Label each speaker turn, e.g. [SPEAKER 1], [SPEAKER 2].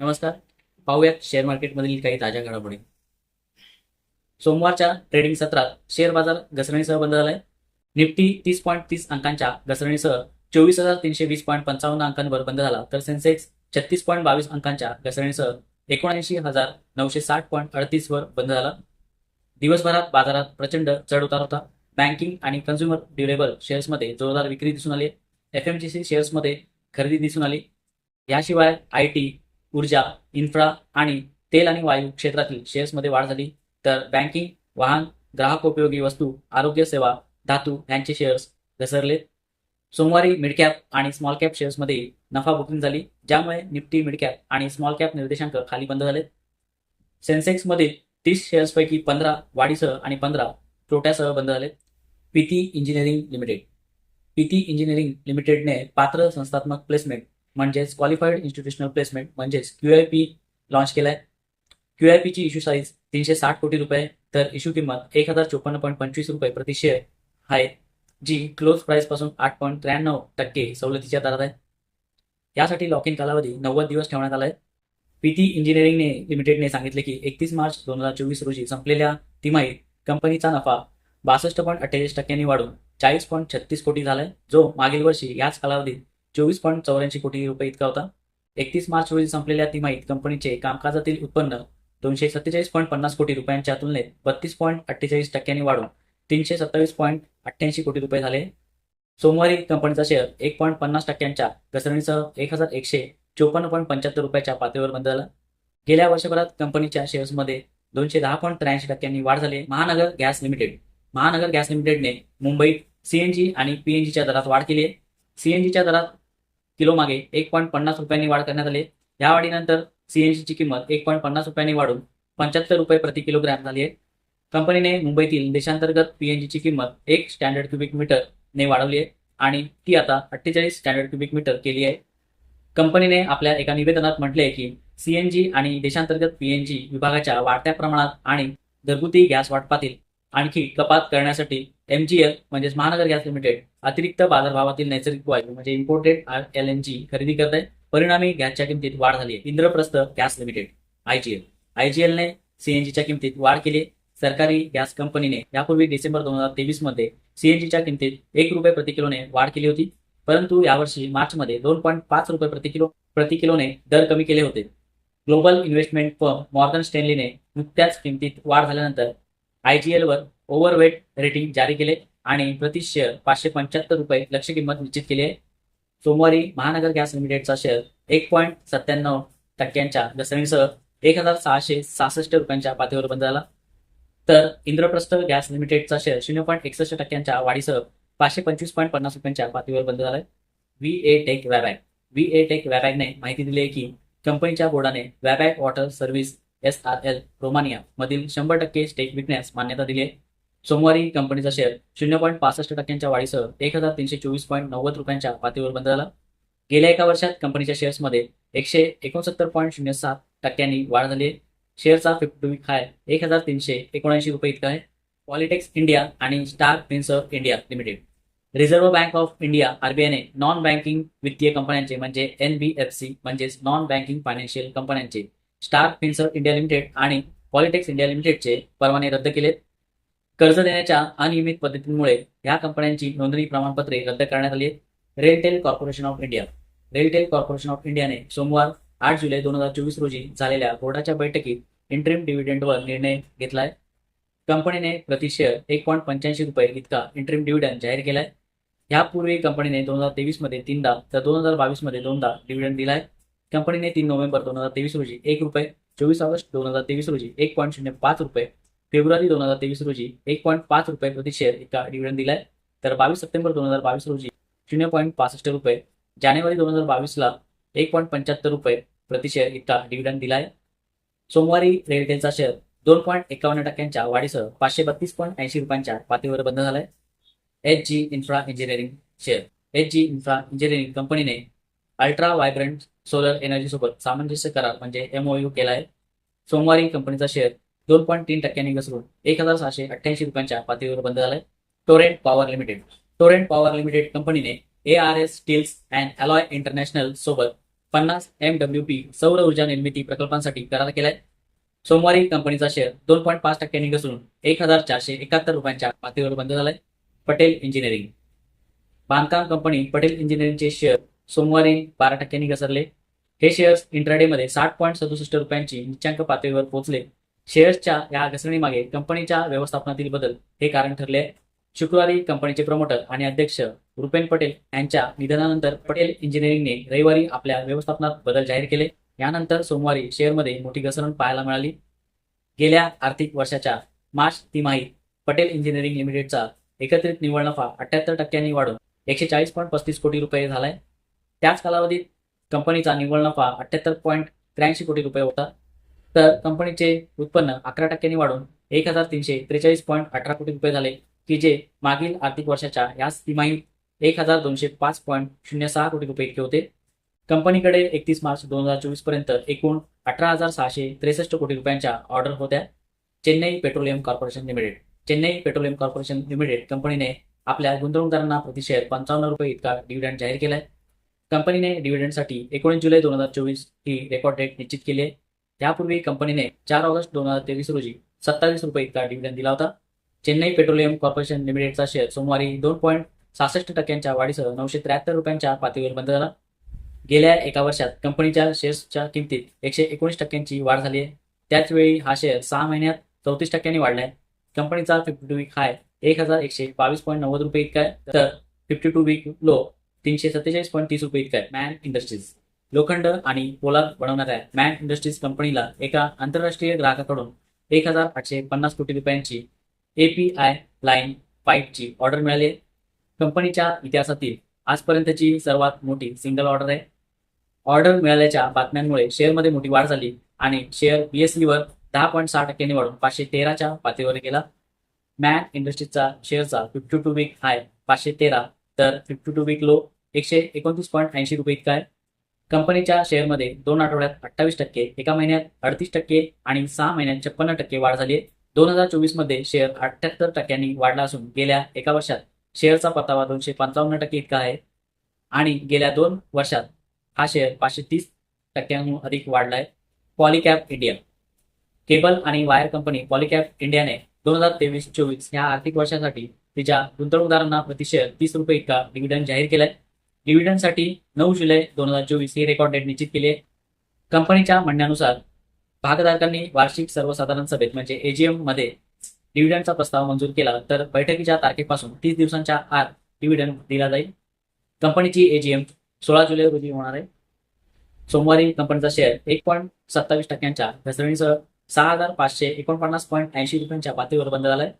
[SPEAKER 1] नमस्कार. पाहूयात शेअर मार्केटमधील काही ताज्या घडामोडी. सोमवारच्या ट्रेडिंग सत्रात शेअर बाजार घसरणीसह बंद झालाय. निफ्टी तीस पॉईंट तीस अंकांच्या घसरणीसह चोवीस हजार तीनशे वीस पॉईंट पंचावन्न अंकांवर बंद झाला. तर सेन्सेक्स छत्तीस पॉईंट बावीस अंकांच्या घसरणीसह एकोणऐंशी हजार नऊशे साठ पॉईंट अडतीस वर बंद झाला. दिवसभरात बाजारात प्रचंड चढ उतार होता. बँकिंग आणि कन्झ्युमर ड्युरेबल शेअर्समध्ये जोरदार विक्री दिसून आली. एफ एम जी सी शेअर्समध्ये खरेदी दिसून आली. याशिवाय आय टी ऊर्जा इन्फ्रा आणि तेल आणि वायू क्षेत्रातील शेअर्समध्ये वाढ झाली. तर बँकिंग वाहन ग्राहक उपयोगी वस्तू आरोग्य सेवा धातू यांचे शेअर्स घसरले सोमवारी मिडकॅप आणि स्मॉल कॅप शेअर्समध्ये नफा बुकिंग झाली ज्यामुळे निफ्टी मिडकॅप आणि स्मॉल कॅप निर्देशांक खाली बंद झाले सेन्सेक्समधील तीस शेअर्सपैकी पंधरा वाढीसह आणि पंधरा तोट्यासह बंद झाले Piti engineering limited. Piti engineering लिमिटेडने पात्र संस्थात्मक प्लेसमेंट म्हणजेच क्वालिफाईड इन्स्टिट्यूशनल प्लेसमेंट म्हणजेच क्यू आय पी लॉन्च केलाय. क्यू आय पीची इश्यू साईज तीनशे साठ कोटी रुपये तर इश्यू किंमत एक हजार चोपन्न पॉईंट पंचवीस रुपये प्रति शेअर आहे जी क्लोज प्राइसपासून आठ पॉईंट त्र्याण्णव टक्के सवलतीच्या दरात आहे. यासाठी लॉक इन कालावधी नव्वद दिवस ठेवण्यात आलाय. पीटी इंजिनिअरिंगने लिमिटेडने सांगितले की एकतीस मार्च दोन हजार चोवीस रोजी संपलेल्या तिमाहीत कंपनीचा नफा बासष्ट पॉईंट अठ्ठेचाळीस टक्क्यांनी वाढून चाळीस पॉईंट छत्तीस कोटी झालाय जो मागील वर्षी याच कालावधीत चोवीस पॉईंट चौऱ्याऐंशी कोटी रुपये इतका होता. एकतीस मार्च रोजी संपलेल्या तिमाहीत कंपनीचे कामकाजातील उत्पन्न दोनशे सत्तेचाळीस पॉईंट पन्नास कोटी रुपयांच्या तुलनेत बत्तीस पॉईंट अठ्ठेचाळीस टक्क्यांनी वाढून तीनशे सत्तावीस पॉईंट अठ्ठ्याऐंशी कोटी रुपये झाले. सोमवारी कंपनीचा शेअर एक पॉईंट पन्नास टक्क्यांच्या घसरणीसह एक हजार एकशे चोपन्न पॉईंट पंच्याहत्तर रुपयाच्या पातळीवर बंद झाला गेल्या वर्षभरात कंपनीच्या शेअर्समध्ये दोनशे दहा पॉईंट त्र्याऐंशी टक्क्यांनी वाढ झाली. Mahanagar gas limited. Mahanagar gas लिमिटेडने मुंबईत सीएनजी आणि पीएनजीच्या दरात वाढ केली आहे. सीएनजीच्या दरात किलो मागे एक पॉईंट पन्नास रुपयांनी वाढ करण्यात आली या वाढीनंतर सीएनजीची किंमत एक पॉईंट पन्नास रुपयांनी वाढून पंच्याहत्तर रुपये प्रति किलोग्रॅम झाली आहे. कंपनीने मुंबईतील देशांतर्गत पीएनजीची किंमत एक स्टँडर्ड क्युबिक मीटर ने वाढवली आहे. आणि ती आता अठ्ठेचाळीस स्टँडर्ड क्युबिक मीटर केली आहे. कंपनीने आपल्या एका निवेदनात म्हटले आहे की सीएनजी आणि देशांतर्गत पीएनजी विभागाच्या वाढत्या प्रमाणात आणि घरगुती गॅस वाटपातील आणखी कपात करण्यासाठी एमजीएल म्हणजेच महानगर गॅस लिमिटेड अतिरिक्त बाजारभावातील नैसर्गिक वायू म्हणजे इम्पोर्टेड एल एन जी खरेदी करत आहे. परिणामी गॅसच्या किमतीत वाढ झाली आहे. इंद्रप्रस्थ गॅस लिमिटेड आयजीएल आयजीएलने सीएनजीच्या किमतीत वाढ केली सरकारी गॅस कंपनीने यापूर्वी डिसेंबर दोन हजार तेवीसमध्ये सीएनजीच्या किमतीत एक रुपये प्रति किलोने वाढ केली होती. परंतु यावर्षी मार्चमध्ये दोन पॉईंट पाच रुपये प्रति किलो प्रति किलोने दर कमी केले होते. ग्लोबल इन्व्हेस्टमेंट फर्म मॉर्गन स्टेनलीने नुकत्याच किमतीत वाढ झाल्यानंतर आयजीएल वर ओव्हरवेट रेटिंग जारी केले आणि प्रति शेअर पाचशे पंच्याहत्तर रुपये लक्ष किंमत निश्चित केली आहे. सोमवारी महानगर गॅस लिमिटेडचा शेअर एक पॉईंट सत्त्याण्णव टक्क्यांच्या घसरणीसह एक हजार सहाशे सहासष्ट रुपयांच्या पातळीवर बंद झाला. तर इंद्रप्रस्थ गॅस लिमिटेडचा शेअर शून्य पॉईंट एकसष्ट टक्क्यांच्या वाढीसह पाचशे पंचवीस पॉईंट पन्नास रुपयांच्या पातळीवर बंद झालाय. V A tech Wabag V A tech वॅबॅकने माहिती दिली आहे की कंपनीच्या बोर्डाने Wabag water service S R L Romania मधील शंभर टक्के स्टेक विकण्यास मान्यता दिली आहे सोमवारी कंपनीचा शेअर शून्य पॉईंट पासष्ट टक्क्यांच्या वाढीसह एक हजार तीनशे चोवीस पॉईंट नव्वद रुपयांच्या पातळीवर बंद झाला. गेल्या एका वर्षात कंपनीच्या शेअर्समध्ये एकशे एकोणसत्तर पॉईंट शून्य सात टक्क्यांनी वाढ झाली आहे शेअरचा फिफ्टी हाय एक हजार तीनशे एकोणऐंशी रुपये इतका आहे. पॉलिटेक्स इंडिया आणि star prince of India limited Reserve Bank of India आरबीआयने non banking वित्तीय कंपन्यांचे म्हणजे एन बी एफ सी म्हणजेच नॉन बँकिंग फायनान्शियल कंपन्यांचे स्टार फिन्सर इंडिया लिमिटेड आणि पॉलिटेक्स इंडिया लिमिटेडचे परवाने रद्द केलेत. कर्ज देण्याच्या अनियमित पद्धतींमुळे या कंपन्यांची नोंदणी प्रमाणपत्रे रद्द करण्यात आली आहेत. RailTel corporation of India RailTel corporation of इंडियाने सोमवार आठ जुलै दोन हजार चोवीस रोजी झालेल्या बोर्डाच्या बैठकीत इंटरिम डिव्हिडंडवर निर्णय घेतलाय. कंपनीने प्रति शेअर एक पॉईंट पंच्याऐंशी रुपये इतका इंटरिम डिव्हिडंड जाहीर केलाय. यापूर्वी कंपनीने दोन हजार तेवीसमध्ये तीनदा तर दोन हजार बावीसमध्ये दोनदा डिव्हिडंड दिलाय. कंपनीने तीन नोव्हेंबर दोन हजार तेवीस रोजी एक रुपये चोवीस ऑगस्ट दोन हजार तेवीस रोजी एक पॉईंट शून्य पाच रुपये फेब्रुवारी दोन हजार तेवीस रोजी एक पॉईंट पाच रुपये प्रति शेअर इतका डिव्हिडंड दिलाय. तर बावीस सप्टेंबर दोन हजार बावीस रोजी शून्य पॉईंट पासष्ट रुपये जानेवारी दोन हजार बावीसला एक पॉईंट पंच्याहत्तर रुपये प्रतिशेअर इतका डिव्हिडंड दिलाय. सोमवारी रेलटेलचा शेअर दोन पॉईंट एकावन्न टक्क्यांच्या वाढीसह पाचशे बत्तीस पॉईंट ऐंशी रुपयांच्या पातळीवर बंद झालाय. H G infra engineering share H G infra engineering कंपनीने अल्ट्रा व्हायब्रंट सोलर एनर्जी सोबत सामंजस्य करार म्हणजे एमओयू केला आहे सोमवारी कंपनीचा शेअर दोन पॉईंट तीन टक्क्यांनी घसरून एक हजार सहाशे अठ्ठ्याऐंशी रुपयांच्या पातळीवर बंद झालाय. Torrent power limited Torrent power limited कंपनीने A R S steels and alloy international सोबत पन्नास एम डब्ल्यू पी सौर ऊर्जा निर्मिती प्रकल्पांसाठी करार केलाय. सोमवारी कंपनीचा शेअर दोन पॉईंट पाच टक्क्यांनी घसरून एक हजार चारशे एकाहत्तर रुपयांच्या पातळीवर बंद झालाय. पटेल इंजिनिअरिंग बांधकाम कंपनी पटेल इंजिनिअरिंगचे शेअर सोमवारी बारा टक्क्यांनी घसरले हे शेअर्स इंट्राडेमध्ये साठ पॉईंट सदुसष्ट रुपयांची निच्चांक पातळीवर पोहोचले. शेअर्सच्या या घसरणीमागे कंपनीच्या व्यवस्थापनातील बदल हे कारण ठरले शुक्रवारी कंपनीचे प्रमोटर आणि अध्यक्ष रुपेन पटेल यांच्या निधनानंतर पटेल इंजिनिअरिंगने रविवारी आपल्या व्यवस्थापनात बदल जाहीर केले. यानंतर सोमवारी शेअरमध्ये मोठी घसरण पाहायला मिळाली. गेल्या आर्थिक वर्षाच्या मार्च तिमाहीत पटेल इंजिनिअरिंग लिमिटेडचा एकत्रित निव्वळ नफा अठ्याहत्तर टक्क्यांनी वाढून एकशे चाळीस पॉईंट पस्तीस कोटी रुपये झालाय. त्याच कालावधीत कंपनीचा निव्वळ नफा अठ्याहत्तर पॉईंट त्र्याऐंशी कोटी रुपये होता. तर कंपनीचे उत्पन्न अकरा टक्क्यांनी वाढून एक हजार तीनशे त्रेचाळीस पॉईंट अठरा कोटी रुपये झाले की जे मागील आर्थिक वर्षाच्या याच तिमाहीत एक हजार दोनशे पाच पॉईंट शून्य सहा कोटी रुपये इतके होते. कंपनीकडे एकतीस मार्च दोन हजार चोवीसपर्यंत एकूण अठरा हजार सहाशे त्रेसष्ट कोटी रुपयांच्या ऑर्डर होत्या. Chennai petroleum corporation limited. Chennai petroleum corporation limited कंपनीने आपल्या गुंतवणूकदारांना प्रतिशेअर पंचावन्न रुपये इतका डिव्हिडंड जाहीर केलाय. कंपनीने डिव्हिडंडसाठी एकोणीस जुलै दोन हजार चोवीस ही रेकॉर्ड डेट निश्चित केली आहे. त्यापूर्वी कंपनीने चार ऑगस्ट दोन हजार तेवीस रोजी सत्तावीस रुपये इतका डिव्हिडंड दिला होता. चेन्नई पेट्रोलियम कॉर्पोरेशन लिमिटेडचा शेअर सोमवारी दोन पॉईंट सहासष्ट टक्क्यांच्या वाढीसह नऊशे त्र्याहत्तर रुपयांच्या पातळीवर बंद झाला. गेल्या एका वर्षात कंपनीच्या शेअर्सच्या किमतीत एकशे एकोणीस टक्क्यांची वाढ झाली आहे. त्याचवेळी हा शेअर सहा महिन्यात चौतीस टक्क्यांनी वाढलाय. कंपनीचा फिफ्टी टू वीक हाय एक हजार एकशे बावीस पॉईंट नव्वद रुपये इतका आहे. तर फिफ्टी टू वीक लो तीनशे सत्तेचाळीस पॉईंट तीस रुपये इतका आहे. मॅन इंडस्ट्रीज लोखंड आणि पोलाद बनवणाऱ्या मॅन इंडस्ट्रीज कंपनीला एका आंतरराष्ट्रीय ग्राहकाकडून एक हजार आठशे पन्नास कोटी रुपयांची एपीआय लाईन पाईपची ऑर्डर मिळाली आहे. कंपनीच्या इतिहासातील आजपर्यंतची सर्वात मोठी सिंगल ऑर्डर आहे. ऑर्डर मिळाल्याच्या बातम्यांमुळे शेअरमध्ये मोठी वाढ झाली आणि शेअर बीएससीवर दहा पॉईंट सहा टक्क्यांनी वाढून पाचशे तेराच्या पातळीवर गेला. मॅन इंडस्ट्रीजचा शेअरचा फिफ्टी टू वीक हाय पाचशे तेरा तर फिफ्टी टू वीक लो एकशे एकोणतीस पॉईंट ऐंशी रुपये इतका आहे. कंपनीच्या शेअरमध्ये दोन आठवड्यात अठ्ठावीस टक्के एका महिन्यात अडतीस टक्के आणि सहा महिन्यात छप्पन्न टक्के वाढ झाली आहे. दोन हजार चोवीसमध्ये शेअर अठ्ठ्याहत्तर टक्क्यांनी वाढला असून गेल्या एका वर्षात शेअरचा परतावा दोनशे पंचावन्न टक्के इतका आहे. आणि गेल्या दोन वर्षात हा शेअर पाचशे तीस टक्क्यांहून अधिक वाढला आहे. Polycab India. केबल आणि वायर कंपनी पॉलिकॅप इंडियाने दोन हजार तेवीस चोवीस या आर्थिक वर्षासाठी तिच्या गुंतवणूकदारांना प्रतिशेअर तीस रुपये इतका डिव्हिडंड जाहीर केलाय. डिव्हिडंडसाठी नऊ जुलै दोन हजार चोवीस ही रेकॉर्ड डेट निश्चित केली आहे. कंपनीच्या म्हणण्यानुसार भागधारकांनी वार्षिक सर्वसाधारण सभेत म्हणजे एजीएममध्ये डिव्हिडंडचा प्रस्ताव मंजूर केला तर बैठकीच्या तारखेपासून तीस दिवसांच्या आत डिव्हिडंड दिला जाईल. कंपनीची एजीएम सोळा जुलै रोजी होणार आहे. सोमवारी कंपनीचा शेअर एक पॉईंट सत्तावीस टक्क्यांच्या घसरणीसह सहा हजार पाचशे एकोणपन्नास पॉईंट ऐंशी रुपयांच्या पातळीवर बंद झालाय.